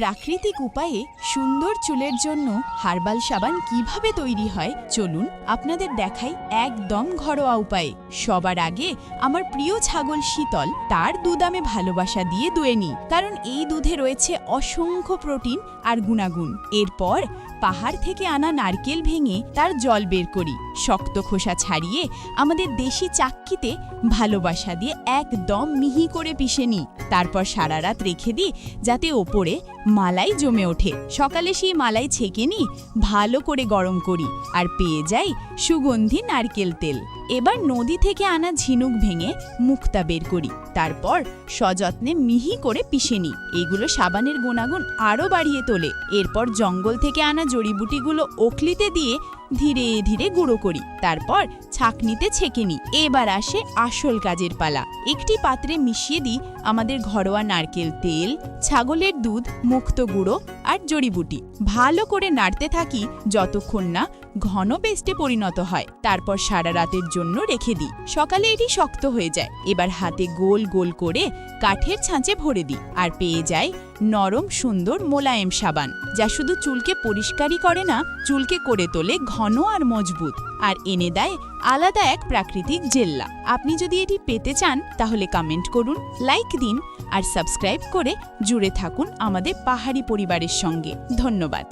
প্রাকৃতিক উপায়ে সুন্দর চুলের জন্য হার্বাল সাবান কীভাবে তৈরি হয়, চলুন আপনাদের দেখাই একদম ঘরোয়া উপায়ে। সবার আগে আমার প্রিয় ছাগল শীতল, তার দুধ আমি ভালোবাসা দিয়ে দুয়ে নিই, কারণ এই দুধে রয়েছে অসংখ্য প্রোটিন আর গুণাগুণ। এরপর পাহাড় থেকে আনা নারকেল ভেঙে তার জল বের করি, শক্ত খোসা ছাড়িয়ে আমাদের দেশি চাক্কিতে ভালোবাসা দিয়ে একদম মিহি করে পিষে নিই। তারপর সারা রাত রেখে দিই যাতে ওপরে মালাই জমে ওঠে। সকালে সেই মালাই ছেঁকে নিই, ভালো করে গরম করি আর পেয়ে যাই সুগন্ধি নারকেল তেল। এবার নদী থেকে আনা ঝিনুক ভেঙে মুক্তা বের করি। তারপর সযত্নে মিহি করে পিষে নিই। এগুলো সাবানের গুণাগুণ আরও বাড়িয়ে তোলে। এরপর জঙ্গল থেকে আনা জড়িবুটিগুলো ওখলিতে দিয়ে ধীরে ধীরে গুঁড়ো করি। তারপর ছাকনিতে ছেঁকে নিই। এবার আসে আসল কাজের পালা। একটি পাত্রে মিশিয়ে দিই আমাদের ঘরোয়া নারকেল তেল, ছাগলের দুধ, মুক্ত গুঁড়ো আর জড়িবুটি। ভালো করে নাড়তে থাকি যতক্ষণ না ঘন পেস্টে পরিণত হয়। তারপর সারা রাতের জন্য রেখে দিই। সকালে এটি শক্ত হয়ে যায়। এবার হাতে গোল গোল করে কাঠের ছাঁচে ভরে দিই। আর পেয়ে যায় নরম, সুন্দর, মোলায়েম সাবান, যা শুধু চুলকে পরিষ্কারই করে না, চুলকে করে তোলে ঘন আর মজবুত, আর এনে দেয় আলাদা এক প্রাকৃতিক জেল্লা। আপনি যদি এটি পেতে চান, তাহলে কমেন্ট করুন লাইক দিন, আর সাবস্ক্রাইব করে জুড়ে থাকুন আমাদের পাহাড়ি পরিবারের সঙ্গে। ধন্যবাদ।